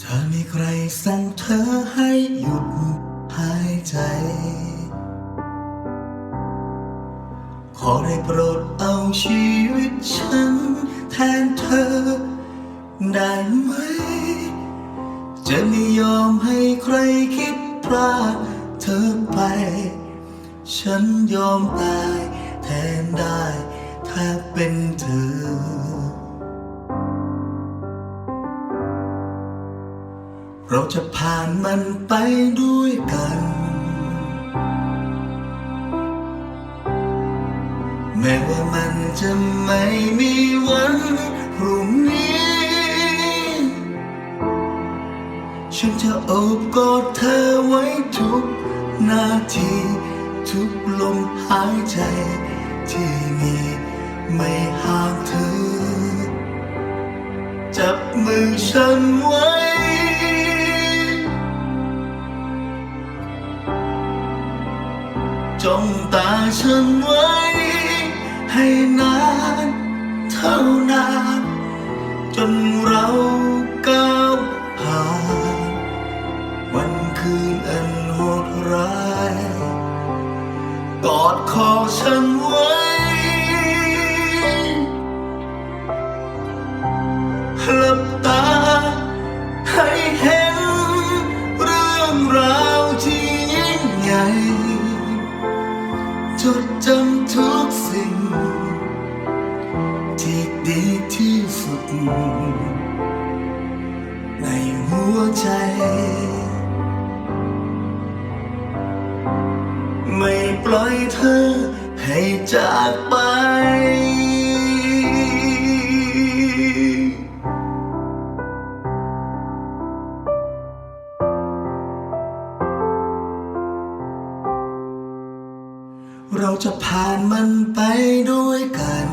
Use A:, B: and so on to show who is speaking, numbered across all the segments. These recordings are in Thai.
A: เธอมีใครสั่งเธอให้หยุดหายใจ ขอได้โปรดเอาชีวิตฉัน แทนเธอ ได้ไหม จะไม่ยอมให้ใครคิดพลาดเธอไป ฉันยอมตายแทนได้ ถ้าเป็นเธอ เราจะผ่านมันไปด้วยกัน แม้ว่ามันจะไม่มีวันพรุ่งนี้ ฉันจะโอบกอดเธอไว้ทุกนาที ทุกลมหายใจที่มีไม่ห่างเธอ จับมือฉันไว้ องตาฉันไว้ ให้นานเท่านาน จนเราก้าวผ่านวันคืนอันโหดร้าย กอดคอฉันไว้ หลับ ทุกสิ่ง ที่ดีที่สุด ในหัวใจ ไม่ปล่อยเธอให้จากไป ผ่านมันไปด้วยกัน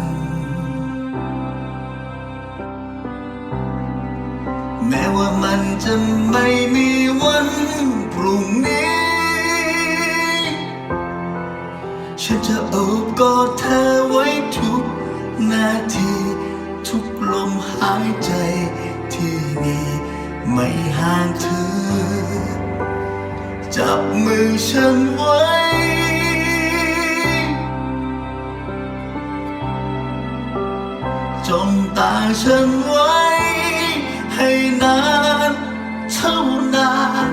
A: แม้ว่ามันจะไม่มีวันพรุ่งนี้ ฉันจะโอบกอดเธอไว้ทุกนาที ทุกลมหายใจที่มีไม่ห่างเธอ จับมือฉันไว้ ตาฉันไว้ ให้นานเท่านาน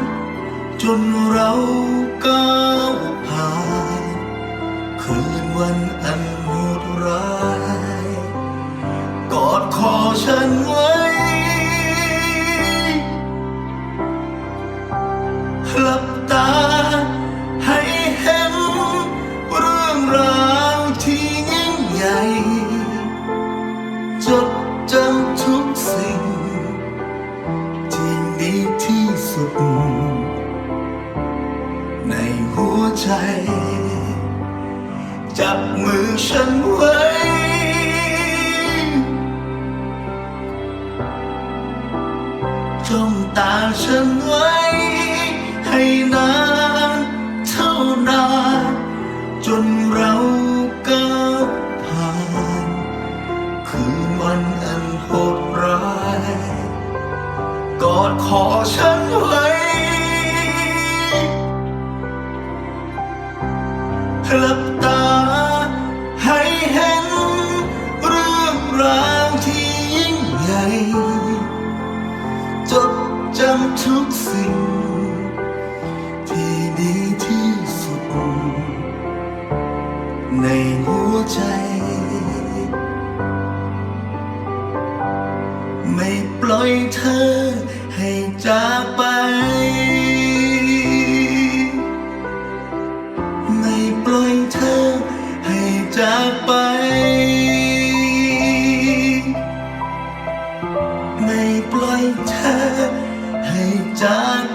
A: จนเราก้าวผ่านคืนวันอันโหดร้าย กอดคอฉันไว้ หลับตาให้เห็นเรื่องราวที่ ใจจับมือฉันไว้ จ้องตาฉันไว้ ให้นานเท่านาน จนเราก้าวผ่าน คืนวันอันโหดร้าย กอดคอฉันไว้ ทุกสิ่ง ที่ดีที่สุด ในหัวใจ ไม่ปล่อยเธอให้จากไป ไม่ปล่อยเธอให้จากไปไม่ปล่อยเธอ যা